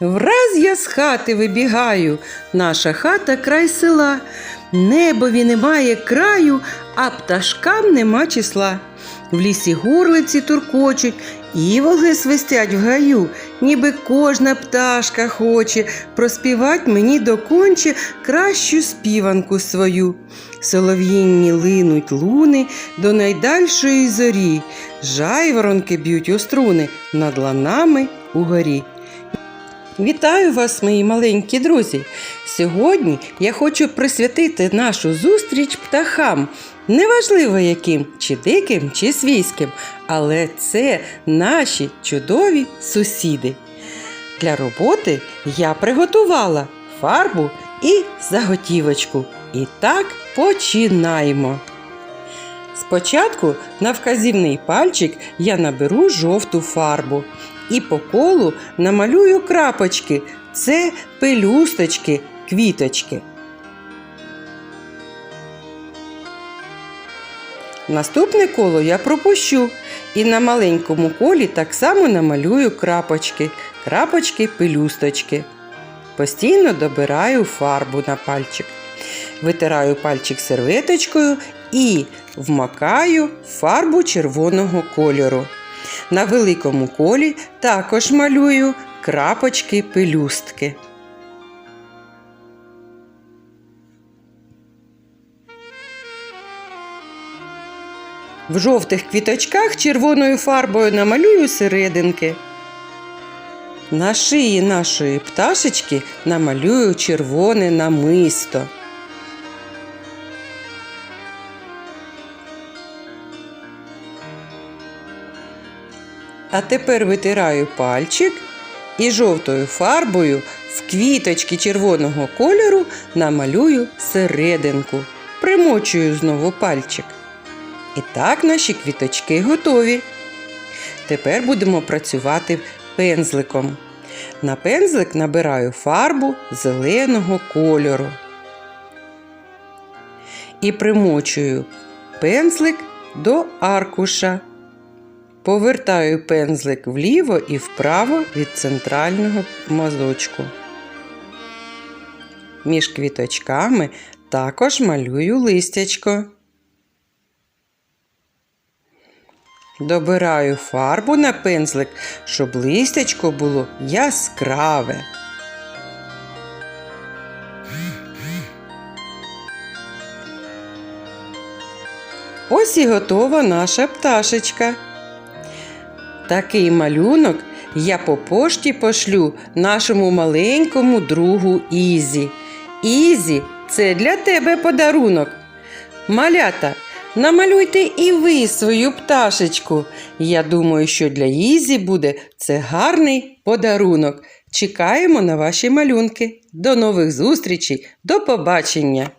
Враз я з хати вибігаю, наша хата край села. Небові немає краю, а пташкам нема числа. В лісі горлиці туркочуть, іволги свистять в гаю, ніби кожна пташка хоче проспівать мені доконче кращу співанку свою. Солов'їнні линуть луни до найдальшої зорі, жайворонки б'ють у струни над ланами угорі. Вітаю вас, мої маленькі друзі! Сьогодні я хочу присвятити нашу зустріч птахам, неважливо яким, чи диким, чи свійським, але це наші чудові сусіди. Для роботи я приготувала фарбу і заготівочку. І так починаємо. Спочатку на вказівний пальчик я наберу жовту фарбу і по колу намалюю крапочки. Це пелюсточки, квіточки. Наступне коло я пропущу і на маленькому колі так само намалюю крапочки, крапочки, пелюсточки. Постійно добираю фарбу на пальчик. Витираю пальчик серветочкою і вмакаю фарбу червоного кольору. На великому колі також малюю крапочки пелюстки. В жовтих квіточках червоною фарбою намалюю серединки. На шиї нашої пташечки намалюю червоне намисто. А тепер витираю пальчик і жовтою фарбою в квіточки червоного кольору намалюю серединку. Примочую знову пальчик. І так наші квіточки готові. Тепер будемо працювати пензликом. На пензлик набираю фарбу зеленого кольору. І примочую пензлик до аркуша. Повертаю пензлик вліво і вправо від центрального мазочку. Між квіточками також малюю листячко. Добираю фарбу на пензлик, щоб листячко було яскраве. Ось і готова наша пташечка. Такий малюнок я по пошті пошлю нашому маленькому другу Ізі. Ізі, це для тебе подарунок. Малята, намалюйте і ви свою пташечку. Я думаю, що для Ізі буде це гарний подарунок. Чекаємо на ваші малюнки. До нових зустрічей, до побачення!